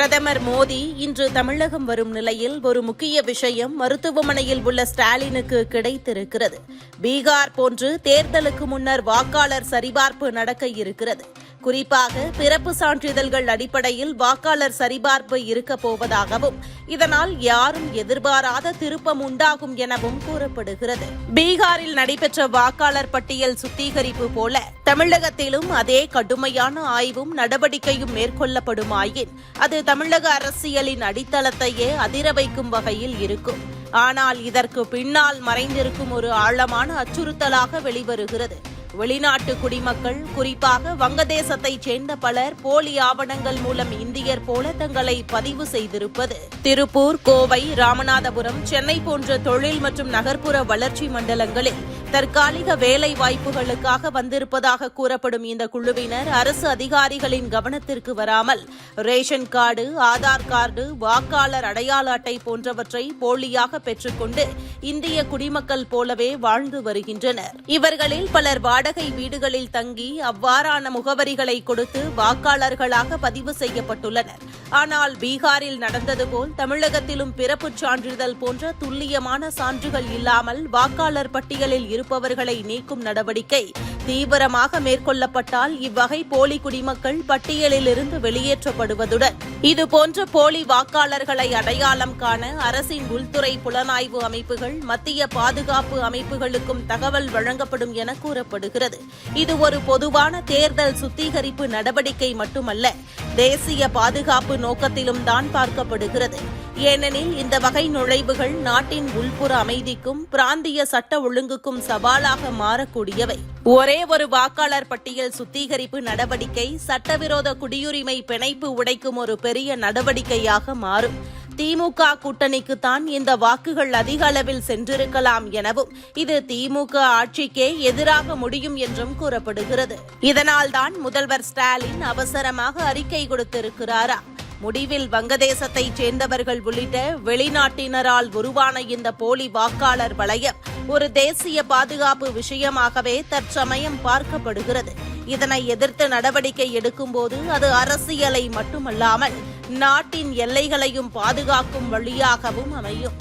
பிரதமர் மோடி இன்று தமிழகம் வரும் நிலையில் ஒரு முக்கிய விஷயம் மருத்துவமனையில் உள்ள ஸ்டாலினுக்கு கிடைத்திருக்கிறது. பீகார் போன்று தேர்தலுக்கு முன்னர் வாக்காளர் சரிபார்ப்பு நடக்க இருக்கிறது. குறிப்பாக பிறப்பு சான்றிதழ்கள் அடிப்படையில் வாக்காளர் சரிபார்ப்பு இருக்க போவதாகவும் இதனால் யாரும் எதிர்பாராத திருப்பம் உண்டாகும் எனவும் கூறப்படுகிறது. பீகாரில் நடைபெற்ற வாக்காளர் பட்டியல் சுத்திகரிப்பு போல தமிழகத்திலும் அதே கடுமையான ஆய்வும் நடவடிக்கையும் மேற்கொள்ளப்படுமாயின் அது தமிழக அரசியலின் அடித்தளத்தையே அதிர வைக்கும் வகையில் இருக்கும். ஆனால் இதற்கு பின்னால் மறைந்திருக்கும் ஒரு ஆழமான அச்சுறுத்தலாக வெளிவருகிறது. வெளிநாட்டு குடிமக்கள் குறிப்பாக வங்கதேசத்தைச் சேர்ந்த பலர் போலி ஆவணங்கள் மூலம் இந்தியர் போல தங்களை பதிவு செய்திருப்பது. திருப்பூர் கோவை ராமநாதபுரம் சென்னை போன்ற தொழில் மற்றும் நகர்ப்புற வளர்ச்சி மண்டலங்களில் தற்காலிக வேலை வாய்ப்புகளுக்காக வந்திருப்பதாக கூறப்படும் இந்த குழுவினர் அரசு அதிகாரிகளின் கவனத்திற்கு வராமல் ரேஷன் கார்டு ஆதார் கார்டு வாக்காளர் அடையாள அட்டை போன்றவற்றை போலியாக பெற்றுக்கொண்டு இந்திய குடிமக்கள் போலவே வாழ்ந்து வருகின்றனர். இவர்களில் பலர் வாடகை வீடுகளில் தங்கி அவ்வாறான முகவரிகளை கொடுத்து வாக்காளர்களாக பதிவு செய்யப்பட்டுள்ளனர். ஆனால் பீகாரில் நடந்தது போல் தமிழகத்திலும் பிறப்புச் சான்றிதழ் போன்ற துல்லியமான சான்றுகள் இல்லாமல் வாக்காளர் பட்டியலில் இருப்பவர்களை நீக்கும் நடவடிக்கை தீவிரமாக மேற்கொள்ளப்பட்டால் இவ்வகை போலி குடிமக்கள் பட்டியலிலிருந்து வெளியேற்றப்படுவதுடன் இதுபோன்ற போலி வாக்காளர்களை அடையாளம் காண அரசின் உள்துறை புலனாய்வு அமைப்புகள் மத்திய பாதுகாப்பு அமைப்புகளுக்கும் தகவல் வழங்கப்படும் என கூறப்படுகிறது. இது ஒரு பொதுவான தேர்தல் சுத்திகரிப்பு நடவடிக்கை மட்டுமல்ல தேசிய பாதுகாப்பு நோக்கத்திலும் தான் பார்க்கப்படுகிறது. ஏனெனில் இந்த வகை நுழைவுகள் நாட்டின் உள்புற அமைதிக்கும் பிராந்திய சட்ட ஒழுங்குக்கும் சவாலாக மாறக்கூடியவை. ஒரே ஒரு வாக்காளர் பட்டியல் சுத்திகரிப்பு நடவடிக்கை சட்டவிரோத குடியுரிமை பிணைப்பு உடைக்கும் ஒரு பெரிய நடவடிக்கையாக மாறும். திமுக கூட்டணிக்குத்தான் இந்த வாக்குகள் அதிக அளவில் சென்றிருக்கலாம் எனவும் இது திமுக ஆட்சிக்கே எதிராக முடியும் என்றும் கூறப்படுகிறது. இதனால்தான் முதல்வர் ஸ்டாலின் அவசரமாக அறிக்கை கொடுத்திருக்கிறாரா? முடிவில் வங்கதேசத்தைச் சேர்ந்தவர்கள் உள்ளிட்ட வெளிநாட்டினரால் உருவான இந்த போலி வாக்காளர் வளையம் ஒரு தேசிய பாதுகாப்பு விஷயமாகவே தற்சமயம் பார்க்கப்படுகிறது. இதனை எதிர்த்து நடவடிக்கை எடுக்கும்போது அது அரசியலை மட்டுமல்லாமல் நாட்டின் எல்லைகளையும் பாதுகாக்கும் வழியாகவும் அமையும்.